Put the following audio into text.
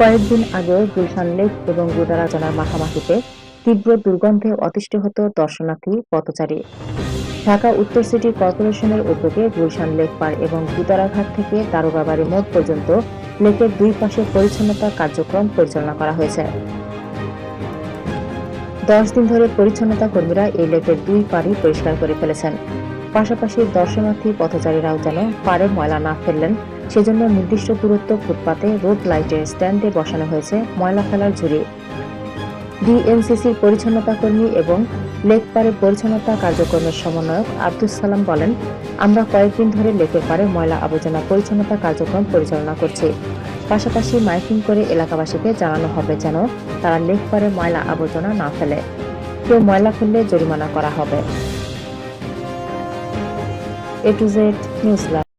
কয়েকদিন আগে গুলশান লেক এবং গুদারাজনার মাখামাখিতে তীব্র দুর্গন্ধে অতিষ্ঠ হতো দর্শনার্থী, পথচারী। ঢাকা উত্তর সিটি কর্পোরেশনের উদ্যোগে গুলশান লেক পার এবং গুদারাঘাট থেকে দারোগাবাড়ি মোড় পর্যন্ত লেকের দুই পাশে পরিচ্ছন্নতা কার্যক্রম পরিচালনা করা হয়েছে। দশ দিন ধরে পরিচ্ছন্নতা কর্মীরা এই লেকের দুই পাড়ই পরিষ্কার করে ফেলেছেন। পাশাপাশি দর্শনার্থী পথচারীরাও যেন পাড়ে ময়লা না ফেললেন, সেজন্য নির্দিষ্ট দূরত্ব ফুটপাতে রোড লাইটের স্ট্যান্ডে বসানো হয়েছে ময়লা ফেলার ঝুড়ি। ডিএনসিসির পরিচ্ছন্নতা কর্মী এবং লেক পাড়ে পরিচ্ছন্নতা কার্যক্রমের সমন্বয়ক আব্দুল সালাম বলেন, আমরা কয়েকদিন ধরে লেকের পারে ময়লা আবর্জনা পরিচ্ছন্নতা কার্যক্রম পরিচালনা করছি। পাশাপাশি মাইকিং করে এলাকাবাসীকে জানানো হবে যেন তারা লেক পারে ময়লা আবর্জনা না ফেলে। কেউ ময়লা ফেললে জরিমানা করা হবে। এ টু জেড নিউজ